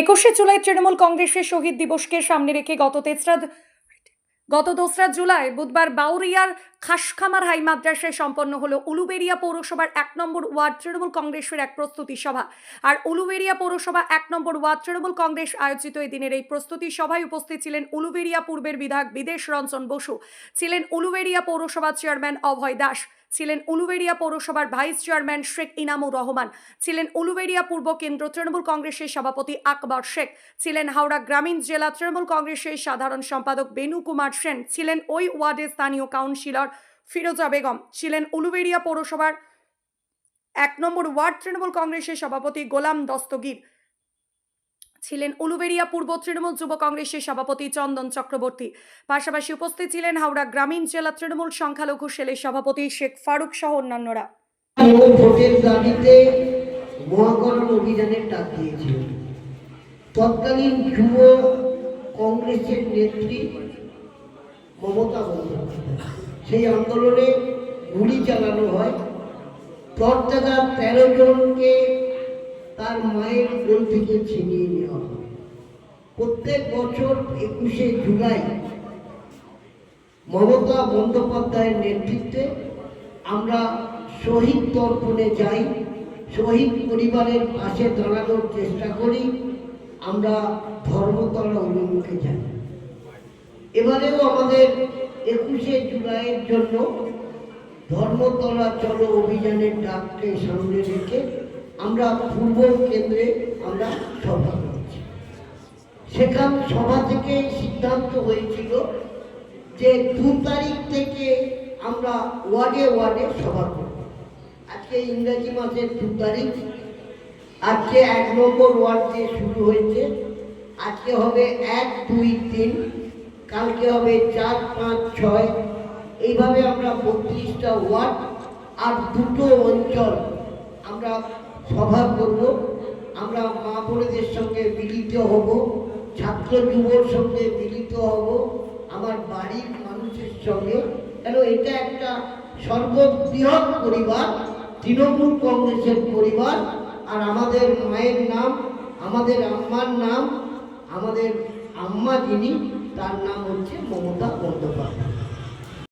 একুশে জুলাই তৃণমূল কংগ্রেসের শহীদ দিবসকে সামনে রেখে গত তেসরা গত দোসরা জুলাই বুধবার বাউরিয়ার খাসখামার হাই মাদ্রাসায় সম্পন্ন হলো উলুবেরিয়া পৌরসভার এক নম্বর ওয়ার্ড তৃণমূল কংগ্রেসের এক প্রস্তুতি সভা। আর উলুবেরিয়া পৌরসভা এক নম্বর ওয়ার্ড তৃণমূল কংগ্রেস আয়োজিত এই দিনের এই প্রস্তুতি সভায় উপস্থিত ছিলেন উলুবেরিয়া পূর্বের বিধায়ক বিদেশ রঞ্জন বসু, ছিলেন উলুবেরিয়া পৌরসভা চেয়ারম্যান অভয় দাস ছিলেন উলুবেড়িয়া পৌরসভার ভাইস চেয়ারম্যান শেখ ইনামুর রহমান, ছিলেন উলুবেড়িয়া পূর্ব কেন্দ্র তৃণমূল কংগ্রেসের সভাপতি আকবর শেখ, ছিলেন হাওড়া গ্রামীণ জেলা তৃণমূল কংগ্রেসের সাধারণ সম্পাদক বেনু কুমার সেন, ছিলেন ওই ওয়ার্ডের স্থানীয় কাউন্সিলর ফিরোজা বেগম, ছিলেন উলুবেড়িয়া পৌরসভার এক নম্বর ওয়ার্ড তৃণমূল কংগ্রেসের সভাপতি গোলাম দস্তগীর ছিলেন উলুবেড়িয়া পূর্ব তৃণমূল যুব কংগ্রেসের সভাপতি চন্দন চক্রবর্তী। পাশাপাশি উপস্থিত ছিলেন হাওড়া গ্রামীণ জেলা তৃণমূল সংখ্যালঘু সেলের সভাপতি শেখ ফারুক সহ অন্যান্যরা। তৎকালীন যুব কংগ্রেসের নেত্রী মমতা বন্দ্যোপাধ্যায়। সেই আন্দোলনে গুলি চালানো হয়। তেরো জনকে তার মায়ের কোল থেকে ছিনিয়ে নেওয়া হয়। প্রত্যেক বছর একুশে জুলাই মমতা বন্দ্যোপাধ্যায়ের নেতৃত্বে আমরা শহীদ তর্পণে যাই, শহীদ পরিবারের পাশে দাঁড়ানোর চেষ্টা করি, আমরা ধর্মতলা অভিমুখে যাই। এবারেও আমাদের একুশে জুলাইয়ের জন্য ধর্মতলা চলো অভিযানের ডাককে সামনে রেখে আমরা পূর্ব কেন্দ্রে আমরা সভা করছি। সেখান সভা থেকে সিদ্ধান্ত হয়েছিল যে দু তারিখ থেকে আমরা ওয়ার্ডে ওয়ার্ডে সভা করব। আজকে ইংরেজি মাসের দু তারিখ, আজকে এক নম্বর ওয়ার্ড দিয়ে শুরু হয়েছে। আজকে হবে এক, দুই, তিন, কালকে হবে চার, পাঁচ, ছয়। এইভাবে আমরা বত্রিশটা ওয়ার্ড আর দুটো অঞ্চল আমরা সভা করব। আমরা মা বোনেদের সঙ্গে মিলিত হব, ছাত্র যুবর সঙ্গে মিলিত হব, আমার বাড়ির মানুষের সঙ্গে। কেন এটা একটা সর্ববৃহৎ পরিবার, তৃণমূল কংগ্রেসের পরিবার, আর আমাদের মায়ের নাম, আমাদের আম্মার নাম, আমাদের আম্মা যিনি, তার নাম হচ্ছে মমতা বন্দ্যোপাধ্যায়।